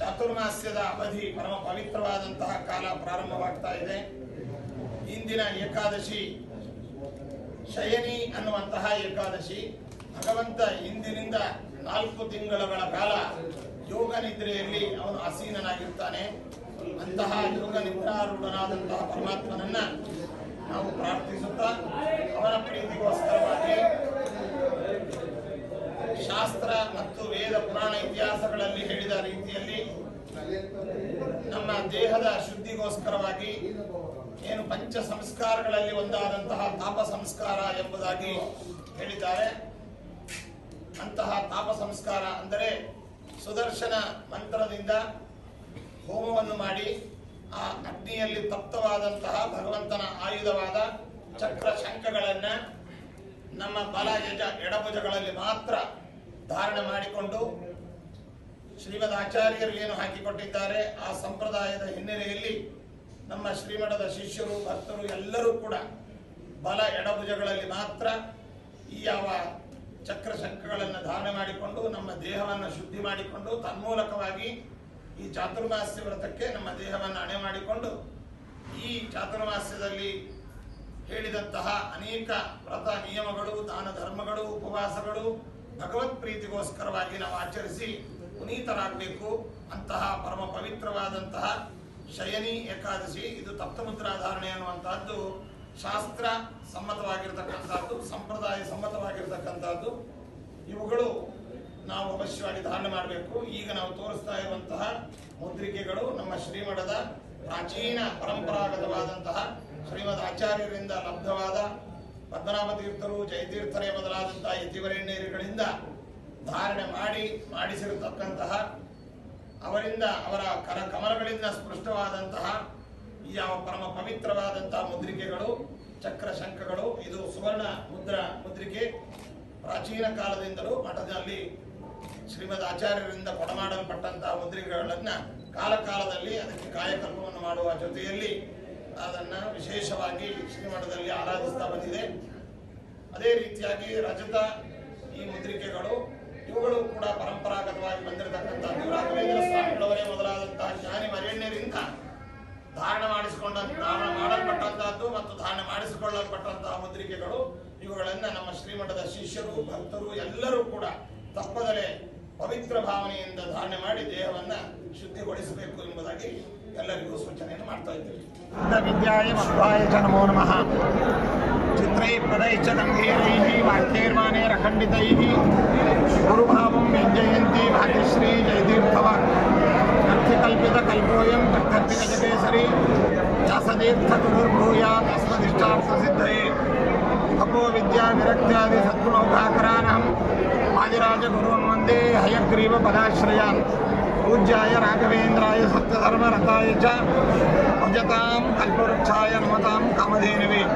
ಚಾತುರ್ಮಾಸ್ಯದ ಅವಧಿ ಪರಮ ಪವಿತ್ರವಾದಂತಹ ಕಾಲ ಪ್ರಾರಂಭವಾಗ್ತಾ ಇದೆ. ಇಂದಿನ ಏಕಾದಶಿ, ಶಯನಿ ಅನ್ನುವಂತಹ ಏಕಾದಶಿ. ಭಗವಂತ ಇಂದಿನಿಂದ ನಾಲ್ಕು ತಿಂಗಳುಗಳ ಕಾಲ ಯೋಗ ನಿದ್ರೆಯಲ್ಲಿ ಅವನು ಆಸೀನನಾಗಿರ್ತಾನೆ. ಅಂತಹ ಯೋಗ ನಿದ್ರಾರೂಢನಾದಂತಹ ಪರಮಾತ್ಮನನ್ನ ನಾವು ಪ್ರಾರ್ಥಿಸುತ್ತಾ ಅವನ ಪ್ರೀತಿಗೋಸ್ಕರವಾಗಿ ಶಾಸ್ತ್ರ ಮತ್ತು ವೇದ ಪುರಾಣ ಇತಿಹಾಸಗಳಲ್ಲಿ ಹೇಳಿದ ರೀತಿಯಲ್ಲಿ ನಮ್ಮ ದೇಹದ ಶುದ್ಧಿಗೋಸ್ಕರವಾಗಿ ಏನು ಪಂಚ ಸಂಸ್ಕಾರಗಳಲ್ಲಿ ಒಂದಾದಂತಹ ತಾಪ ಸಂಸ್ಕಾರ ಎಂಬುದಾಗಿ ಹೇಳಿದ್ದಾರೆ. ಅಂತಹ ತಾಪ ಸಂಸ್ಕಾರ ಅಂದರೆ ಸುದರ್ಶನ ಮಂತ್ರದಿಂದ ಹೋಮವನ್ನು ಮಾಡಿ ಆ ಅಗ್ನಿಯಲ್ಲಿ ತಪ್ತವಾದಂತಹ ಭಗವಂತನ ಆಯುಧವಾದ ಚಕ್ರ ಶಂಖಗಳನ್ನ ನಮ್ಮ ಬಲ ಎಡಭುಜಗಳಲ್ಲಿ ಮಾತ್ರ ಧಾರಣೆ ಮಾಡಿಕೊಂಡು ಶ್ರೀಮದ್ ಆಚಾರ್ಯರು ಏನು ಹಾಕಿಕೊಟ್ಟಿದ್ದಾರೆ, ಆ ಸಂಪ್ರದಾಯದ ಹಿನ್ನೆಲೆಯಲ್ಲಿ ನಮ್ಮ ಶ್ರೀಮಠದ ಶಿಷ್ಯರು, ಭಕ್ತರು ಎಲ್ಲರೂ ಕೂಡ ಬಲ ಎಡಭುಜಗಳಲ್ಲಿ ಮಾತ್ರ ಈ ಯಾವ ಚಕ್ರ ಶಂಖಗಳನ್ನು ಧಾರಣೆ ಮಾಡಿಕೊಂಡು, ನಮ್ಮ ದೇಹವನ್ನು ಶುದ್ಧಿ ಮಾಡಿಕೊಂಡು, ತನ್ಮೂಲಕವಾಗಿ ಈ ಚಾತುರ್ಮಾಸ್ಯ ವ್ರತಕ್ಕೆ ನಮ್ಮ ದೇಹವನ್ನು ಅಣೆ ಮಾಡಿಕೊಂಡು, ಈ ಚಾತುರ್ಮಾಸ್ಯದಲ್ಲಿ ಹೇಳಿದಂತಹ ಅನೇಕ ವ್ರತ ನಿಯಮಗಳು, ದಾನ ಧರ್ಮಗಳು, ಉಪವಾಸಗಳು ಭಗವತ್ ಪ್ರೀತಿಗೋಸ್ಕರವಾಗಿ ನಾವು ಆಚರಿಸಿ ಪುನೀತರಾಗಬೇಕು ಅಂತಹ ಪರಮ ಪವಿತ್ರವಾದಂತಹ ಶಯನಿ ಏಕಾದಶಿ. ಇದು ತಪ್ತಮುದ್ರಾ ಧಾರಣೆ ಅನ್ನುವಂತಹದ್ದು ಶಾಸ್ತ್ರ ಸಮ್ಮತವಾಗಿರ್ತಕ್ಕಂಥದ್ದು ಸಂಪ್ರದಾಯ ಸಮ್ಮತವಾಗಿರ್ತಕ್ಕಂಥದ್ದು ಇವುಗಳು ನಾವು ಅವಶ್ಯವಾಗಿ ಧಾರಣೆ ಮಾಡಬೇಕು. ಈಗ ನಾವು ತೋರಿಸ್ತಾ ಇರುವಂತಹ ಮುದ್ರಿಕೆಗಳು ನಮ್ಮ ಶ್ರೀಮಠದ ಪ್ರಾಚೀನ ಪರಂಪರಾಗತವಾದಂತಹ ಶ್ರೀಮದ್ ಆಚಾರ್ಯರಿಂದ ಲಬ್ಧವಾದ ಪದ್ಮನಾಭ ತೀರ್ಥರು ಜಯತೀರ್ಥರೇ ಮೊದಲಾದಂತಹ ಯತಿವರೇಣ್ಯರುಗಳಿಂದ ಧಾರಣೆ ಮಾಡಿ ಮಾಡಿಸಿರತಕ್ಕಂತಹ ಅವರಿಂದ ಅವರ ಕರ ಕಮಲಗಳಿಂದ ಸ್ಪೃಷ್ಟವಾದಂತಹ ಈ ಯಾವ ಪರಮ ಪವಿತ್ರವಾದಂತಹ ಮುದ್ರಿಕೆಗಳು ಚಕ್ರ ಶಂಖಗಳು ಇದು ಸುವರ್ಣ ಮುದ್ರ ಮುದ್ರಿಕೆ ಪ್ರಾಚೀನ ಕಾಲದಿಂದಲೂ ಮಠದಲ್ಲಿ ಶ್ರೀಮದ್ ಆಚಾರ್ಯರಿಂದ ಕೊಡಮಾಡಲ್ಪಟ್ಟಂತಹ ಮುದ್ರಿಕೆಗಳನ್ನ ಕಾಲಕಾಲದಲ್ಲಿ ಅದಕ್ಕೆ ಕಾಯಕಲ್ಪವನ್ನು ಮಾಡುವ ಜೊತೆಯಲ್ಲಿ ಅದನ್ನ ವಿಶೇಷವಾಗಿ ಶ್ರೀಮಠದಲ್ಲಿ ಆರಾಧಿಸ್ತಾ ಬಂದಿದೆ. ಅದೇ ರೀತಿಯಾಗಿ ರಜತ, ಈ ಮುದ್ರಿಕೆಗಳು, ಇವುಗಳು ಕೂಡ ಪರಂಪರಾಗತವಾಗಿ ಬಂದಿರತಕ್ಕಂಥ ರಾಘವೇಂದ್ರ ಸ್ವಾಮಿಗಳವರೇ ಮೊದಲಾದಂತಹ ಜ್ಞಾನಿ ವರೇಣ್ಯರಿಂದ ಧಾರಣ ಮಾಡಿಸಿಕೊಂಡ, ಧಾರಣ ಮಾಡಲ್ಪಟ್ಟಂತಹದ್ದು ಮತ್ತು ಧಾರಣ ಮಾಡಿಸಿಕೊಳ್ಳಲ್ಪಟ್ಟಂತಹ ಮುದ್ರಿಕೆಗಳು. ಇವುಗಳನ್ನ ನಮ್ಮ ಶ್ರೀಮಠದ ಶಿಷ್ಯರು, ಭಕ್ತರು ಎಲ್ಲರೂ ಕೂಡ ಪವಿತ್ರ ಭಾವನೆಯಿಂದ ಧಾರಣೆ ಮಾಡಿ ದೇಹವನ್ನ ಶುದ್ಧಿಗೊಳಿಸಬೇಕು ಎಂಬುದಾಗಿ ಎಲ್ಲರಿಗೂ ಸೂಚನೆಯನ್ನು ಮಾಡ್ತಾ ಇದ್ದೀವಿ ವಿದ್ಯಾಯ ಮಧ್ವಾಯ ಚ ನಮೋ ನಮಃ ಚಿತ್ರೈ ಪದೈ ಚ ಗಂಭೀರೈಃ ವಾಕ್ಯೈರ್ಮಾನೇರಖಂಡಿತೈಃ ಗುರುಭಾವಂ ವ್ಯಂಜಯಂತಿ ಭಾಗ್ಯಶ್ರೀ ಜಯತೀರ್ಥವಾಕ್ ಅರ್ಥಿಕಲ್ಪಿತ ಕಲ್ಪೋಯಂ ಕಟ್ಟರ್ಪಿತ ಜಗೇಸರಿ ವ್ಯಾಸತೀರ್ಥ ಗುರುರ್ಭೂಯಾತ್ ಅಸ್ಮದಿಷ್ಟಾರ್ಥ ಸಿದ್ಧಯೇ ಅಪೋ ವಿದ್ಯಾ ವಿರಕ್ತ್ಯಾದಿ ಸದ್ಗುಣೌಘಾಕರಾನಹಂ వాజరాజగురువం వందే హయగ్రీవ పదాశ్రయాన్. పూజ్యాయ రాఘవేంద్రాయ సత్యధర్మరథాయ చ. భజతాం కల్పవృక్షాయ నమతాం కామధేనువే.